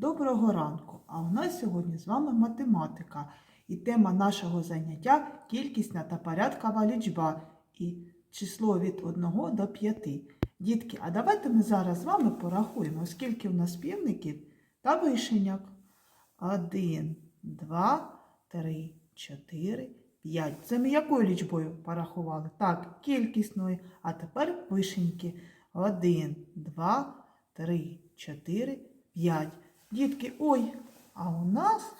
Доброго ранку! А у нас сьогодні з вами математика. І тема нашого заняття кількісна та порядкова лічба і число від 1 до 5. Дітки, а давайте ми зараз з вами порахуємо, скільки в нас півників та вишеньок. 1, 2, 3, 4, 5. Це ми якою лічбою порахували? Так, кількісною. А тепер вишеньки. 1, 2, 3, 4, 5. Дітки, ой, а у нас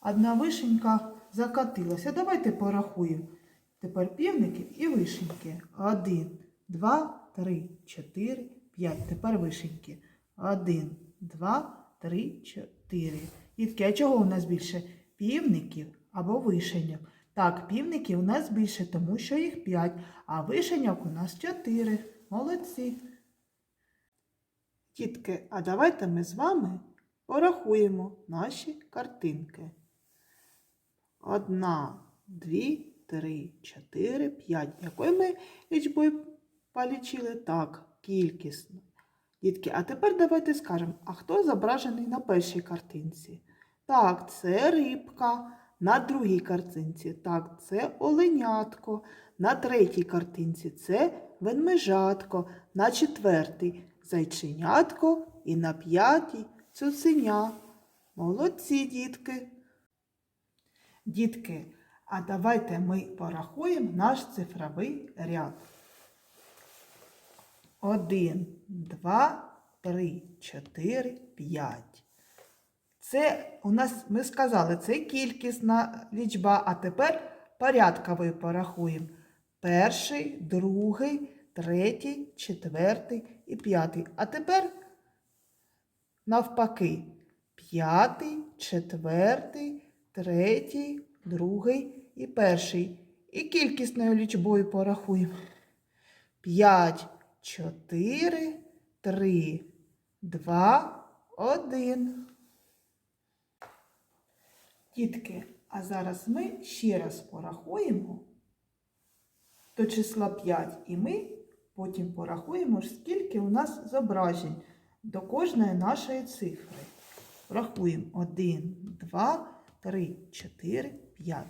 одна вишенька закатилася. Давайте порахуємо. Тепер півників і вишеньки. 1, 2, 3, 4, 5. Тепер вишеньки. 1, 2, 3, 4. Дітки, а чого у нас більше? Півників або вишеньок. Так, півників у нас більше, тому що їх 5, а вишеньок у нас 4. Молодці. Дітки, а давайте ми з вами порахуємо наші картинки. Одна, дві, три, чотири, п'ять. Якою ми лічбою полічили? Так, кількісно. Дітки, а тепер давайте скажемо, а хто зображений на першій картинці? Так, це рибка. На другій картинці, так, це оленятко. На третій картинці це ведмежатко. На четвертій зайченятко і на п'ятій цуценя. Молодці, дітки. Дітки, а давайте ми порахуємо наш цифровий ряд. Один, два, три, чотири, п'ять. Це у нас, ми сказали, це кількісна лічба, а тепер порядковий порахуємо. Перший, другий, третій, четвертий і п'ятий. А тепер навпаки. П'ятий, четвертий, третій, другий і перший. І кількісною лічбою порахуємо. П'ять, чотири, три, два, один. Дітки, а зараз ми ще раз порахуємо до числа 5 і ми потім порахуємо, скільки у нас зображень до кожної нашої цифри. Рахуємо 1, 2, 3, 4, 5.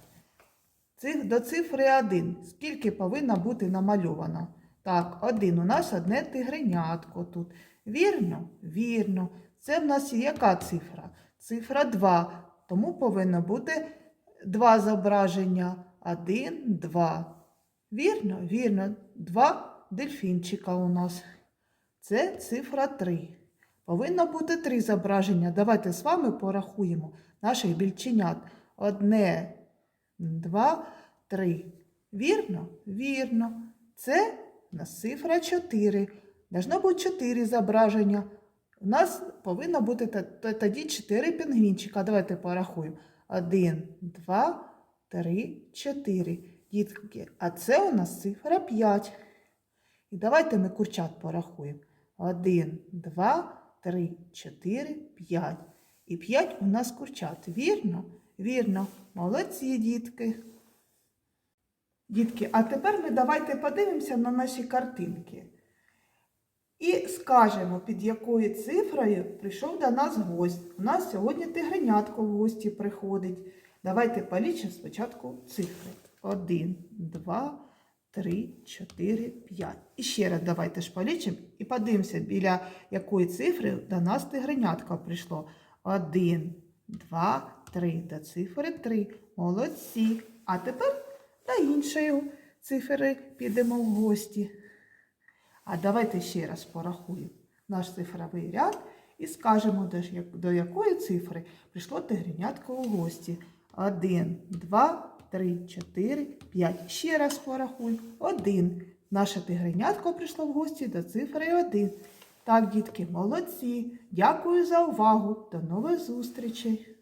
Цих, до цифри 1. Скільки повинно бути намальовано? Так, 1. У нас одне тигренятко тут. Вірно? Вірно. Це в нас яка цифра? Цифра 2. Тому повинно бути два зображення. 1, 2. Вірно? Вірно. Два дельфінчика у нас. Це цифра 3. Повинно бути три зображення. Давайте з вами порахуємо наших більченят. Одне, два, три. Вірно? Вірно. Це у нас цифра 4. Должно бути 4 зображення. У нас повинно бути тоді 4 пінгвінчика. Давайте порахуємо. 1, 2, 3, 4. Дітки, а це у нас цифра 5. І давайте ми курчат порахуємо. 1, 2, 3, 4, 5. І 5 у нас курчат. Вірно? Вірно. Молодці, дітки. Дітки, а тепер ми давайте подивимося на наші картинки. І скажемо, під якою цифрою прийшов до нас гость. У нас сьогодні тигренятко в гості приходить. Давайте полічимо спочатку цифри. 1, 2, 3, 4, 5. І ще раз давайте ж полічимо і подивимося, біля якої цифри до нас тигренятко прийшло. 1, 2, 3. До цифри 3. Молодці. А тепер до іншої цифри підемо в гості. А давайте ще раз порахуємо наш цифровий ряд і скажемо, до якої цифри прийшло тигренятко у гості. 1, 2, 3, 4, 5. Ще раз порахуй. 1. Наше тигренятко прийшло в гості до цифри 1. Так, дітки, молодці. Дякую за увагу. До нових зустрічей!